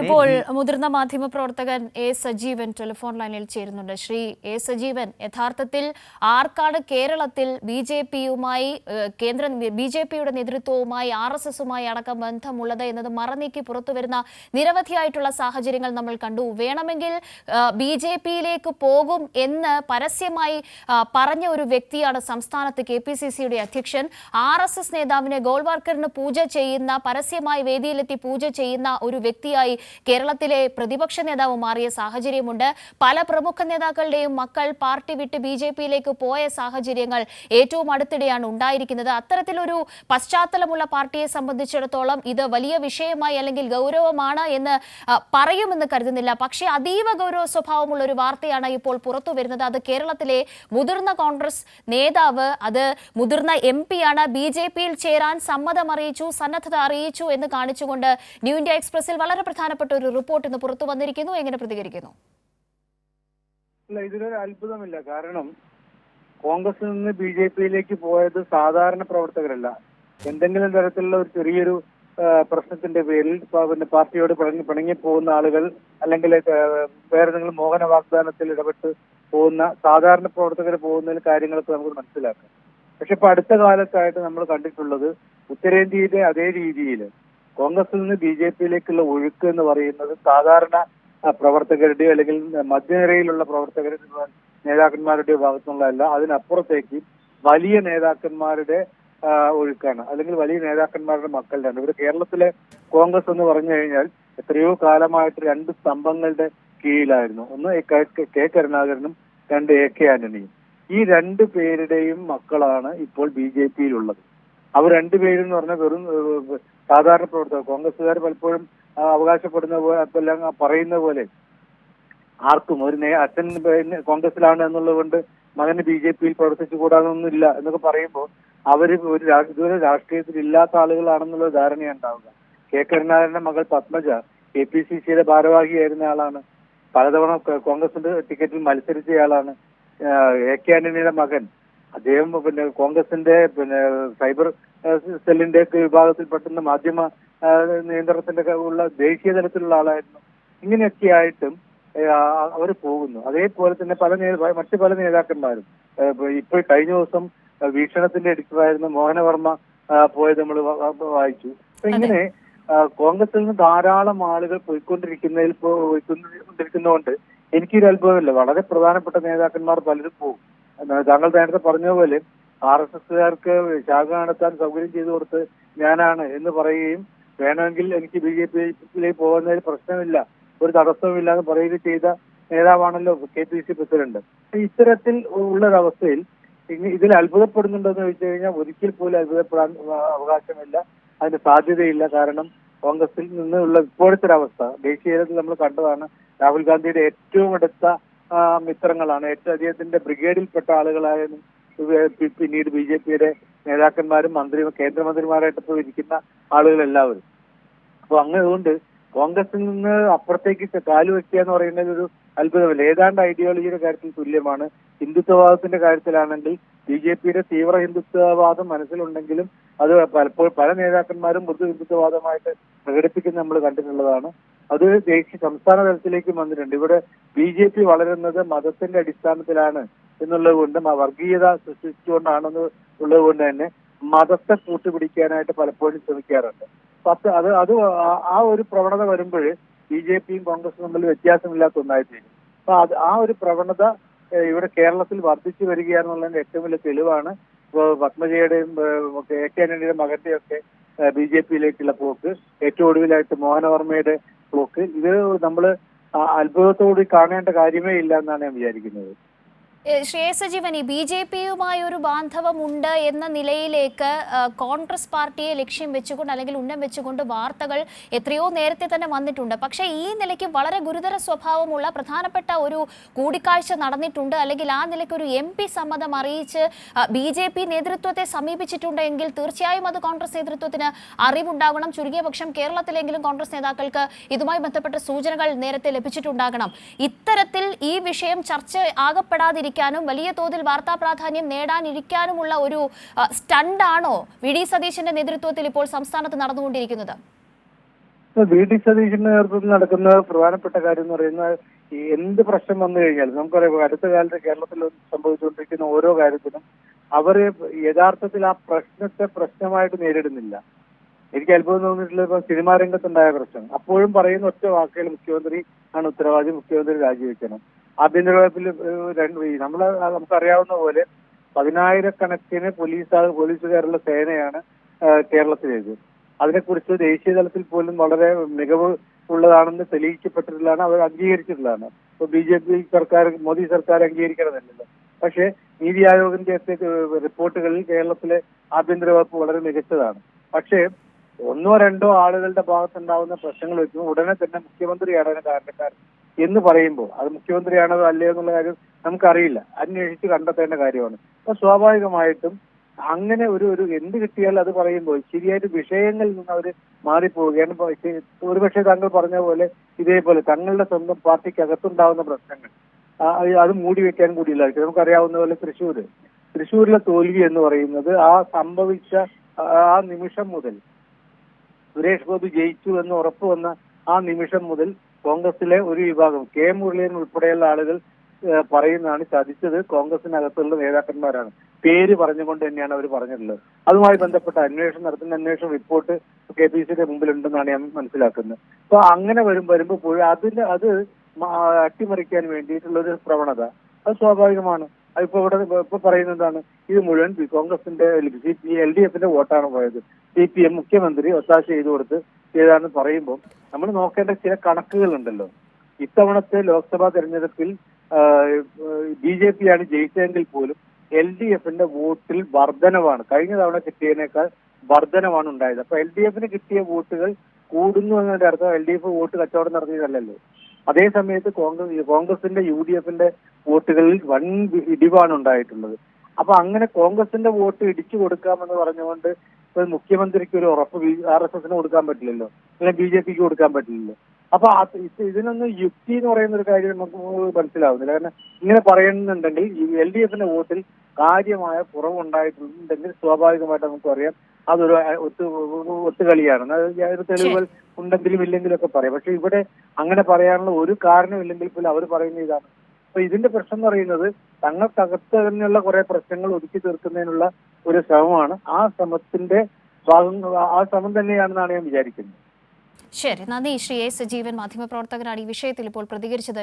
ഇപ്പോൾ മുതിർന്ന മാധ്യമ പ്രവർത്തകൻ എ സജീവൻ ടെലിഫോൺ ലൈനിൽ ചേരുന്നുണ്ട്. ശ്രീ എ സജീവൻ യഥാർത്ഥത്തിൽ ആർക്കാണ് കേരളത്തിൽ ബി ജെ പിയുമായി കേന്ദ്ര ബി ജെ പിയുടെ നേതൃത്വവുമായി ആർ എസ് എസുമായി അടക്കം ബന്ധമുള്ളത് എന്നത് മറനീക്കി പുറത്തുവരുന്ന നിരവധിയായിട്ടുള്ള സാഹചര്യങ്ങൾ നമ്മൾ കണ്ടു. വേണമെങ്കിൽ ബി ജെ പിയിലേക്ക് പോകും എന്ന് പരസ്യമായി പറഞ്ഞ ഒരു വ്യക്തിയാണ് സംസ്ഥാനത്ത് കെ പി സി സിയുടെ അധ്യക്ഷൻ. ആർ എസ് എസ് നേതാവിനെ ഗോൾവാർക്കറിന് പൂജ ചെയ്യുന്ന പരസ്യമായി വേദിയിലെത്തി പൂജ ചെയ്യുന്ന ഒരു വ്യക്തിയായി കേരളത്തിലെ പ്രതിപക്ഷ നേതാവ് മാറിയ സാഹചര്യമുണ്ട്. പല പ്രമുഖ നേതാക്കളുടെയും മക്കൾ പാർട്ടി വിട്ട് ബി ജെ പിയിലേക്ക് പോയ സാഹചര്യങ്ങൾ ഏറ്റവും അടുത്തിടെയാണ് ഉണ്ടായിരിക്കുന്നത്. അത്തരത്തിലൊരു പശ്ചാത്തലമുള്ള പാർട്ടിയെ സംബന്ധിച്ചിടത്തോളം ഇത് വലിയ വിഷയമായി അല്ലെങ്കിൽ ഗൗരവമാണ് എന്ന് പറയുമെന്ന് കരുതുന്നില്ല. പക്ഷേ അതീവ ഗൗരവ സ്വഭാവമുള്ള ഒരു വാർത്തയാണ് ഇപ്പോൾ പുറത്തു വരുന്നത്. അത് കേരളത്തിലെ മുതിർന്ന കോൺഗ്രസ് നേതാവ് അത് മുതിർന്ന എം പിയാണ് ബി ജെ പിയിൽ ചേരാൻ സമ്മതം അറിയിച്ചു സന്നദ്ധത അറിയിച്ചു എന്ന് കാണിച്ചുകൊണ്ട് ന്യൂ ഇന്ത്യ എക്സ്പ്രസിൽ വളരെ പ്രധാനപ്പെട്ട ഒരു റിപ്പോർട്ട് ഇന്ന് പുറത്തു വന്നിരിക്കുന്നു. എങ്ങനെ പ്രതികരിക്കുന്നു? ഇതിലൊരു അത്ഭുതമില്ല. കാരണം കോൺഗ്രസിൽ നിന്ന് ബി ജെ പിയിലേക്ക് പോയത് സാധാരണ പ്രവർത്തകരല്ല. എന്തെങ്കിലും തരത്തിലുള്ള ഒരു ചെറിയൊരു പ്രശ്നത്തിന്റെ പേരിൽ പിന്നെ പാർട്ടിയോട് പിണങ്ങി പിണങ്ങി പോകുന്ന ആളുകൾ അല്ലെങ്കിൽ വേറെ നിങ്ങൾ മോഹന വാഗ്ദാനത്തിൽ ഇടപെട്ട് പോകുന്ന സാധാരണ പ്രവർത്തകർ പോകുന്നതിൽ കാര്യങ്ങളൊക്കെ നമുക്ക് മനസ്സിലാക്കാം. പക്ഷെ ഇപ്പൊ അടുത്ത കാലത്തായിട്ട് നമ്മൾ കണ്ടിട്ടുള്ളത് ഉത്തരേന്ത്യയിലെ അതേ രീതിയിൽ കോൺഗ്രസിൽ നിന്ന് ബി ജെ പിയിലേക്കുള്ള ഒഴുക്ക് എന്ന് പറയുന്നത് സാധാരണ പ്രവർത്തകരുടെയോ അല്ലെങ്കിൽ മധ്യനിരയിലുള്ള പ്രവർത്തകരുടെ നേതാക്കന്മാരുടെ ഭാഗത്തുനിന്നുള്ളതല്ല. അതിനപ്പുറത്തേക്ക് വലിയ നേതാക്കന്മാരുടെ ഒഴുക്കാണ്. അല്ലെങ്കിൽ വലിയ നേതാക്കന്മാരുടെ മക്കളുടെ ഇവിടെ കേരളത്തിലെ കോൺഗ്രസ് എന്ന് പറഞ്ഞു കഴിഞ്ഞാൽ എത്രയോ കാലമായിട്ട് രണ്ട് സ്തംഭങ്ങളുടെ കീഴിലായിരുന്നു. ഒന്ന് കെ കരുണാകരനും രണ്ട് എ കെ ആന്റണിയും. ഈ രണ്ട് പേരുടെയും മക്കളാണ് ഇപ്പോൾ ബി ജെ പിയിലുള്ളത്. അവർ രണ്ടുപേരും എന്ന് പറഞ്ഞാൽ വെറും സാധാരണ പ്രവർത്തകർ. കോൺഗ്രസുകാർ പലപ്പോഴും അവകാശപ്പെടുന്ന പോലെ പറയുന്ന പോലെ ആർക്കും ഒരു അച്ഛൻ കോൺഗ്രസിലാണ് എന്നുള്ളത് കൊണ്ട് മകന് ബി ജെ പിയിൽ പ്രവർത്തിച്ചു കൂടാതൊന്നുമില്ല എന്നൊക്കെ പറയുമ്പോൾ അവർ ഒരു ഇതുവരെ രാഷ്ട്രീയത്തിൽ ഇല്ലാത്ത ആളുകളാണെന്നുള്ള ധാരണയാണ് ഉണ്ടാവുക. കെ കരുണാകരന്റെ മകൾ പത്മജ കെ പി സി സിയുടെ ഭാരവാഹിയായിരുന്ന ആളാണ്. പലതവണ കോൺഗ്രസിന്റെ ടിക്കറ്റിൽ മത്സരിച്ചയാളാണ് എ കെ ആന്റണിയുടെ മകൻ അദ്ദേഹം പിന്നെ കോൺഗ്രസിന്റെ പിന്നെ സൈബർ സെല്ലിന്റെ ഒക്കെ വിഭാഗത്തിൽപ്പെടുന്ന മാധ്യമ നിയന്ത്രണത്തിന്റെ ഉള്ള ദേശീയ തലത്തിലുള്ള ആളായിരുന്നു. ഇങ്ങനെയൊക്കെ ആയിട്ടും അവർ പോകുന്നു. അതേപോലെ തന്നെ പല മറ്റു പല നേതാക്കന്മാരും ഇപ്പൊ കഴിഞ്ഞ ദിവസം വീക്ഷണത്തിന്റെ എഡിറ്ററായിരുന്ന മോഹനവർമ്മ പോയത് നമ്മൾ വായിച്ചു. അപ്പൊ ഇങ്ങനെ കോൺഗ്രസിൽ നിന്ന് ധാരാളം ആളുകൾ പോയിക്കൊണ്ടിരിക്കുന്നതിൽ പോയിക്കൊണ്ടിരിക്കുന്നതുകൊണ്ട് എനിക്കൊരു അത്ഭുതമില്ല വളരെ പ്രധാനപ്പെട്ട നേതാക്കന്മാർ പലരും പോകും. താങ്കൾ നേരത്തെ പറഞ്ഞ പോലെ ആർ എസ് എസുകാർക്ക് ശാഖ നടത്താൻ സൗകര്യം ചെയ്തു കൊടുത്ത് ഞാനാണ് എന്ന് പറയുകയും വേണമെങ്കിൽ എനിക്ക് ബി ജെ പിയിലേക്ക് പോകുന്നതിൽ പ്രശ്നമില്ല ഒരു തടസ്സവുമില്ല എന്ന് പറയുകയും ചെയ്ത നേതാവാണല്ലോ കെ പി സി പ്രസിഡന്റ്. ഇത്തരത്തിൽ ഉള്ളൊരവസ്ഥയിൽ ഇനി ഇതിൽ അത്ഭുതപ്പെടുന്നുണ്ടെന്ന് ചോദിച്ചു കഴിഞ്ഞാൽ ഒരിക്കൽ പോലും അത്ഭുതപ്പെടാൻ അവകാശമില്ല അതിന് സാധ്യതയില്ല. കാരണം കോൺഗ്രസിൽ നിന്നുള്ള ഇപ്പോഴത്തെ ഒരു അവസ്ഥ നമ്മൾ കണ്ടതാണ് രാഹുൽ ഗാന്ധിയുടെ ഏറ്റവും അടുത്ത മിത്രങ്ങളാണ്. ഏറ്റവും അദ്ദേഹത്തിന്റെ ബ്രിഗേഡിൽപ്പെട്ട ആളുകളായാലും പിന്നീട് ബി ജെ പിയുടെ നേതാക്കന്മാരും മന്ത്രി കേന്ദ്രമന്ത്രിമാരായിട്ട് ഇപ്പോൾ ഇരിക്കുന്ന ആളുകളെല്ലാവരും. അപ്പൊ അങ്ങനെ അതുകൊണ്ട് കോൺഗ്രസിൽ നിന്ന് അപ്പുറത്തേക്ക് കാൽ വെക്കുക എന്ന് പറയുന്നത് ഒരു അത്ഭുതമല്ല. ഏതാണ്ട് ഐഡിയോളജിയുടെ കാര്യത്തിൽ തുല്യമാണ്. ഹിന്ദുത്വവാദത്തിന്റെ കാര്യത്തിലാണെങ്കിൽ ബി ജെ പിയുടെ തീവ്ര ഹിന്ദുത്വവാദം മനസ്സിലുണ്ടെങ്കിലും അത് പലപ്പോഴും പല നേതാക്കന്മാരും മൃദു ഹിന്ദുത്വവാദമായിട്ട് പ്രകടിപ്പിക്കുന്നത് നമ്മൾ കണ്ടിട്ടുള്ളതാണ്. അത് ദേശീയ സംസ്ഥാന തലത്തിലേക്കും വന്നിട്ടുണ്ട്. ഇവിടെ ബി ജെ പി വളരുന്നത് മതത്തിന്റെ അടിസ്ഥാനത്തിലാണ് എന്നുള്ളത് കൊണ്ട് വർഗീയത സൃഷ്ടിച്ചുകൊണ്ടാണെന്ന് ഉള്ളത് കൊണ്ട് തന്നെ മതത്തെ കൂട്ടുപിടിക്കാനായിട്ട് പലപ്പോഴും ശ്രമിക്കാറുണ്ട്. പത്ത് അത് അത് ആ- ഒരു പ്രവണത വരുമ്പോൾ ബി ജെ പിയും കോൺഗ്രസും തമ്മിൽ വ്യത്യാസമില്ലാത്ത ഒന്നായിത്തീരും. അപ്പൊ അത് ആ ഒരു പ്രവണത ഇവിടെ കേരളത്തിൽ വർദ്ധിച്ചു വരികയാണെന്നുള്ളതിന്റെ ഏറ്റവും വലിയ തെളിവാണ് പത്മജയുടെയും എ കെ ആന്റണിയുടെ മകന്റെ ഒക്കെ ബി ജെ പിയിലേക്കുള്ള പോക്ക് ഏറ്റവും ഒടുവിലായിട്ട് മോഹനവർമ്മയുടെ പോക്ക്. ഇത് നമ്മൾ അത്ഭുതത്തോടുകൂടി കാണേണ്ട കാര്യമേ ഇല്ല എന്നാണ് ഞാൻ വിചാരിക്കുന്നത്. ഏ, ജീവനി ബി ജെ പിയുമായി ഒരു ബാന്ധവമുണ്ട് എന്ന നിലയിലേക്ക് കോൺഗ്രസ് പാർട്ടിയെ ലക്ഷ്യം വെച്ചുകൊണ്ട് അല്ലെങ്കിൽ ഉന്നം വെച്ചുകൊണ്ട് വാർത്തകൾ എത്രയോ നേരത്തെ തന്നെ വന്നിട്ടുണ്ട്. പക്ഷേ ഈ നിലയ്ക്ക് വളരെ ഗുരുതര സ്വഭാവമുള്ള പ്രധാനപ്പെട്ട ഒരു കൂടിക്കാഴ്ച നടന്നിട്ടുണ്ട്. അല്ലെങ്കിൽ ആ നിലയ്ക്ക് ഒരു എം പി സമ്മതം അറിയിച്ച് ബി ജെ പി നേതൃത്വത്തെ സമീപിച്ചിട്ടുണ്ടെങ്കിൽ തീർച്ചയായും അത് കോൺഗ്രസ് നേതൃത്വത്തിന് അറിവുണ്ടാകണം. ചുരുങ്ങിയ പക്ഷം കേരളത്തിലെങ്കിലും കോൺഗ്രസ് നേതാക്കൾക്ക് ഇതുമായി ബന്ധപ്പെട്ട സൂചനകൾ നേരത്തെ ലഭിച്ചിട്ടുണ്ടാകണം. ഇത്തരത്തിൽ ഈ വിഷയം ചർച്ച ആകപ്പെടാതിരിക്കാനും വലിയ തോതിൽ വാർത്താ പ്രാധാന്യം നേടാനിരിക്കാനുമുള്ള ഒരു സ്റ്റണ്ടാണോ വി ഡി സതീശന്റെ നേതൃത്വത്തിൽ ഇപ്പോൾ സംസ്ഥാനത്ത് നടന്നുകൊണ്ടിരിക്കുന്നത്? വി ഡി സതീശന്റെ നേതൃത്വത്തിൽ നടക്കുന്ന പ്രധാനപ്പെട്ട കാര്യം എന്ന് പറയുന്നത് എന്ത് പ്രശ്നം വന്നു കഴിഞ്ഞാലും നമുക്കറിയാം അടുത്ത കാലത്ത് കേരളത്തിൽ സംഭവിച്ചുകൊണ്ടിരിക്കുന്ന ഓരോ കാര്യത്തിനും അവർ യഥാർത്ഥത്തിൽ ആ പ്രശ്നത്തെ പ്രശ്നമായിട്ട് നേരിടുന്നില്ല. എനിക്ക് അത്ഭുതം തോന്നിയിട്ടുള്ള ഇപ്പൊ സിനിമാ രംഗത്തുണ്ടായ പ്രശ്നം. അപ്പോഴും പറയുന്ന ഒറ്റ വാക്കുകൾ മുഖ്യമന്ത്രി ആണ് ഉത്തരവാദി മുഖ്യമന്ത്രി രാജിവെക്കണം. ആഭ്യന്തര വകുപ്പിൽ രണ്ട് നമ്മൾ നമുക്കറിയാവുന്ന പോലെ പതിനായിരക്കണക്കിന് പോലീസ് പോലീസുകാരുള്ള സേനയാണ് കേരളത്തിലേത്. അതിനെക്കുറിച്ച് ദേശീയ തലത്തിൽ പോലും വളരെ മികവ് ഉള്ളതാണെന്ന് തെളിയിക്കപ്പെട്ടിട്ടുള്ളതാണ് അവർ അംഗീകരിച്ചിട്ടുള്ളതാണ്. ഇപ്പൊ ബി ജെ പി സർക്കാർ മോദി സർക്കാർ അംഗീകരിക്കണമെന്നില്ല. പക്ഷേ നീതി ആയോഗിന്റെ റിപ്പോർട്ടുകളിൽ കേരളത്തിലെ ആഭ്യന്തര വകുപ്പ് വളരെ മികച്ചതാണ്. പക്ഷേ ഒന്നോ രണ്ടോ ആളുകളുടെ ഭാഗത്തുണ്ടാവുന്ന പ്രശ്നങ്ങൾ വെച്ച് ഉടനെ തന്നെ മുഖ്യമന്ത്രിയാണ് അതിന് കാരണക്കാരൻ. എന്ന് പറയുമ്പോൾ അത് മുഖ്യമന്ത്രിയാണോ അല്ലയോ എന്നുള്ള കാര്യം നമുക്കറിയില്ല. അന്വേഷിച്ച് കണ്ടെത്തേണ്ട കാര്യമാണ്. അപ്പൊ സ്വാഭാവികമായിട്ടും അങ്ങനെ ഒരു ഒരു എന്ത് കിട്ടിയാലും അത് പറയുമ്പോൾ ശരിയായിട്ട് വിഷയങ്ങളിൽ നിന്ന് അവർ മാറിപ്പോവുകയാണ്. ഒരുപക്ഷെ താങ്കൾ പറഞ്ഞ പോലെ ഇതേപോലെ തങ്ങളുടെ സ്വന്തം പാർട്ടിക്ക് അകത്തുണ്ടാവുന്ന പ്രശ്നങ്ങൾ അത് മൂടി വെക്കാൻ കൂടിയില്ല. നമുക്കറിയാവുന്ന പോലെ തൃശ്ശൂര്. തൃശ്ശൂരിലെ തോൽവി എന്ന് പറയുന്നത് ആ സംഭവിച്ച ആ നിമിഷം മുതൽ സുരേഷ് ഗോപി ജയിച്ചു എന്ന് ഉറപ്പ് വന്ന ആ നിമിഷം മുതൽ കോൺഗ്രസിലെ ഒരു വിഭാഗം കെ മുരളീധരൻ ഉൾപ്പെടെയുള്ള ആളുകൾ പറയുന്നതാണ് ചതിച്ചത് കോൺഗ്രസിനകത്തുള്ള നേതാക്കന്മാരാണ്. പേര് പറഞ്ഞുകൊണ്ട് തന്നെയാണ് അവർ പറഞ്ഞിട്ടുള്ളത്. അതുമായി ബന്ധപ്പെട്ട അന്വേഷണം നടത്തുന്ന അന്വേഷണ റിപ്പോർട്ട് കെ പി സിയുടെ മുമ്പിലുണ്ടെന്നാണ് ഞാൻ മനസ്സിലാക്കുന്നത്. അപ്പൊ അങ്ങനെ വരും വരുമ്പോൾ അതിന് അത് അട്ടിമറിക്കാൻ വേണ്ടിയിട്ടുള്ള ഒരു പ്രവണത. അത് സ്വാഭാവികമാണ്. അതിപ്പോ ഇവിടെ ഇപ്പൊ പറയുന്നത് എന്താണ്? ഇത് മുഴുവൻ കോൺഗ്രസിന്റെ സി പി എൽ ഡി എഫിന്റെ വോട്ടാണ് പോയത്. സി പി എം മുഖ്യമന്ത്രി ഒത്താശ ചെയ്തു കൊടുത്ത് ചെയ്താണെന്ന് പറയുമ്പോൾ നമ്മൾ നോക്കേണ്ട ചില കണക്കുകളുണ്ടല്ലോ. ഇത്തവണത്തെ ലോക്സഭാ തെരഞ്ഞെടുപ്പിൽ ബി ജെ പി ആണ് ജയിച്ചതെങ്കിൽ പോലും എൽ ഡി എഫിന്റെ വോട്ടിൽ വർധനവാണ്. കഴിഞ്ഞ തവണ കിട്ടിയതിനേക്കാൾ വർധനവാണ് ഉണ്ടായത്. അപ്പൊ എൽ ഡി എഫിന് കിട്ടിയ വോട്ടുകൾ കൂടുന്നു എന്നതിന്റെ അർത്ഥം എൽ ഡി എഫ് വോട്ട് കച്ചവടം നടത്തിയതല്ലല്ലോ. അതേ സമയത്ത് കോൺഗ്രസ് കോൺഗ്രസിന്റെ യു ഡി എഫിന്റെ വോട്ടുകളിൽ വൻ ഇടിവാണ് ഉണ്ടായിട്ടുള്ളത്. അപ്പൊ അങ്ങനെ കോൺഗ്രസിന്റെ വോട്ട് ഇടിച്ചു കൊടുക്കാമെന്ന് പറഞ്ഞുകൊണ്ട് ഇപ്പൊ മുഖ്യമന്ത്രിക്ക് ഒരു ഉറപ്പ് ആർ എസ് എസിന് കൊടുക്കാൻ പറ്റില്ലല്ലോ. അല്ലെങ്കിൽ ബി ജെ പിക്ക് കൊടുക്കാൻ പറ്റില്ലല്ലോ. അപ്പൊ ഇതിനൊന്ന് ഇത് ഇതിനൊന്നും യുക്തി എന്ന് പറയുന്ന ഒരു കാര്യം നമുക്ക് മനസ്സിലാവുന്നില്ല. കാരണം ഇങ്ങനെ പറയുന്നുണ്ടെങ്കിൽ എൽ ഡി എഫിന്റെ വോട്ടിൽ കാര്യമായ കുറവുണ്ടായിട്ടുണ്ടെങ്കിൽ സ്വാഭാവികമായിട്ട് നമുക്കറിയാം അതൊരു ഒത്തു ഒത്തുകളിയാണ്. അത് ഒരു തെളിവുകൾ ഉണ്ടെങ്കിലും ഇല്ലെങ്കിലും ഒക്കെ പറയാം. പക്ഷെ ഇവിടെ അങ്ങനെ പറയാനുള്ള ഒരു കാരണമില്ലെങ്കിൽ പോലും അവർ പറയുന്ന ഇതാണ്. അപ്പൊ ഇതിന്റെ പ്രശ്നം എന്ന് പറയുന്നത് തങ്ങൾക്കകത്ത് തന്നെയുള്ള കുറെ പ്രശ്നങ്ങൾ ഒതുക്കി തീർക്കുന്നതിനുള്ള ഒരു ശ്രമമാണ്. ആ ശ്രമത്തിന്റെ ആ ശ്രമം തന്നെയാണെന്നാണ് ഞാൻ വിചാരിക്കുന്നത്. ശരി. നന്ദി. ശ്രീ എ സജീവൻ മാധ്യമപ്രവർത്തകനാണ് ഈ വിഷയത്തിൽ ഇപ്പോൾ പ്രതികരിച്ചത്.